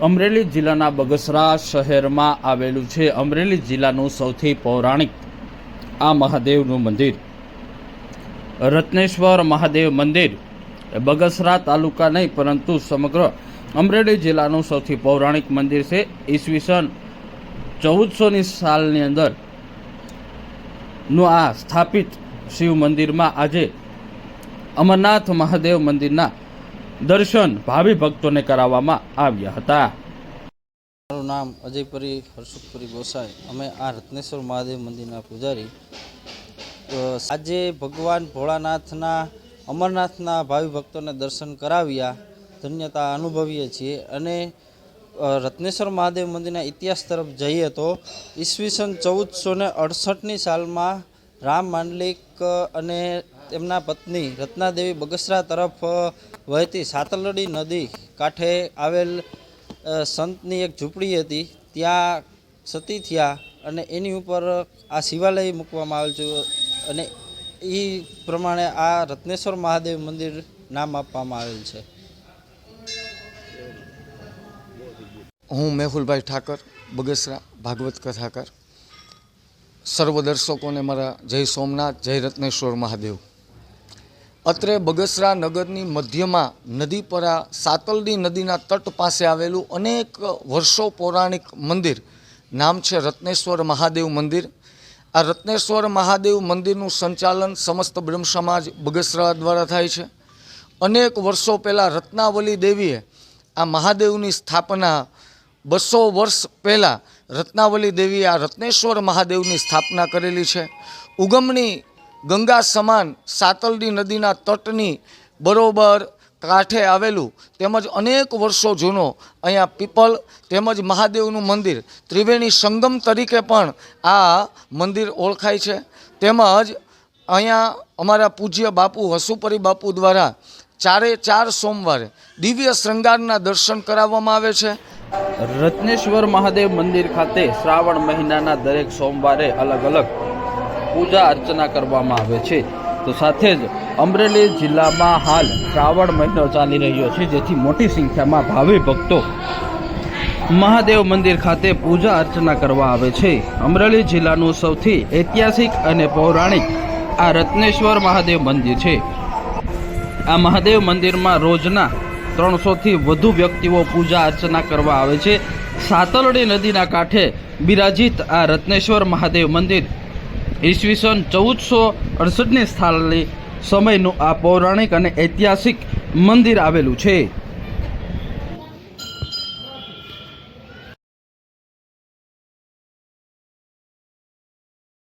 અમરેલી જિલ્લાના બગસરા શહેરમાં આવેલું છે. અમરેલી જિલ્લાનું સૌથી પૌરાણિક આ મહાદેવનું મંદિર. રત્નેશ્વર મહાદેવ મંદિર બગસરા તાલુકા નહીં, પરંતુ સમગ્ર અમરેલી જિલ્લાનું સૌથી પૌરાણિક મંદિર છે. ઈસવીસન ચૌદસોની સાલની અંદરનું આ સ્થાપિત શિવ મંદિરમાં આજે અમરનાથ મહાદેવ મંદિરના દર્શન ભાવિ ભક્તોને કરાવવામાં આવ્યા હતા. મારું નામ અજયપુરી હર્ષુકપુરી ગોસાઈ. અમે આ રત્નેશ્વર મહાદેવ મંદિરના પૂજારી. આજે ભગવાન ભોળાનાથના, અમરનાથના ભાવિ ભક્તોને દર્શન કરાવ્યા. ધન્યતા અનુભવીએ છીએ અને રત્નેશ્વર મહાદેવ મંદિરના ઇતિહાસ તરફ જઈએ તો, ઈસવીસન ચૌદસો ને અડસઠની સાલમાં રામ માંડલિક અને તેમના પત્ની રત્નાદેવી બગસરા તરફ વહેતી સાતલડી નદી કાંઠે આવેલ સંતની એક ઝૂંપડી હતી. ત્યાં સતી થયા અને એની ઉપર આ શિવાલય મૂકવામાં આવેલ છે. અને એ પ્રમાણે આ રત્નેશ્વર મહાદેવ મંદિર નામ આપવામાં આવેલ છે. હું મેહુલભાઈ ઠાકર, બગસરા, ભાગવત કથાકાર. સર્વ દર્શકોને મારા જય સોમનાથ, જય રત્નેશ્વર મહાદેવ. અત્રે બગસરા નગરની મધ્યમાં નદીપરા સાતલડી નદીના તટ પાસે આવેલું અનેક વર્ષો પૌરાણિક મંદિર. નામ છે રત્નેશ્વર મહાદેવ મંદિર. આ રત્નેશ્વર મહાદેવ મંદિરનું સંચાલન સમસ્ત બ્રહ્મ સમાજ બગસરા દ્વારા થાય છે. અનેક વર્ષો પહેલાં રત્નાવલી દેવીએ આ મહાદેવની સ્થાપના બસો વર્ષ પહેલાં રત્નાવલી દેવીએ આ રત્નેશ્વર મહાદેવની સ્થાપના કરેલી છે. ઉગમણી ગંગા સમાન સાતલડી નદીના તટની બરોબર કાંઠે આવેલું તેમજ અનેક વર્ષો જૂનો અહીંયા પીપલ તેમજ મહાદેવનું મંદિર. ત્રિવેણી સંગમ તરીકે પણ આ મંદિર ઓળખાય છે. તેમજ અહીંયા અમારા પૂજ્ય બાપુ હસુપરી બાપુ દ્વારા ચારે ચાર સોમવારે દિવ્ય શૃંગારના દર્શન કરાવવામાં આવે છે. રત્નેશ્વર મહાદેવ મંદિર ખાતે શ્રાવણ મહિનાના દરેક સોમવારે અલગ અલગ પૂજા અર્ચના કરવામાં આવે છે. તો સાથે જ અમરેલી જિલ્લામાં હાલ શ્રાવણ મહિનો ચાલી રહ્યો છે, જેથી મોટી સંખ્યામાં ભાવિ ભક્તો મહાદેવ મંદિર ખાતે પૂજા અર્ચના કરવા આવે છે. અમરેલી જિલ્લાનું સૌથી ઐતિહાસિક અને પૌરાણિક આ રત્નેશ્વર મહાદેવ મંદિર છે. આ મહાદેવ મંદિરમાં રોજના ત્રણસોથી વધુ વ્યક્તિઓ પૂજા અર્ચના કરવા આવે છે. સાતલડી નદીના કાંઠે બિરાજિત આ રત્નેશ્વર મહાદેવ મંદિર ઈસવીસન ચૌદસો અડસઠની સ્થાનની સમયનું આ પૌરાણિક અને ઐતિહાસિક મંદિર આવેલું છે.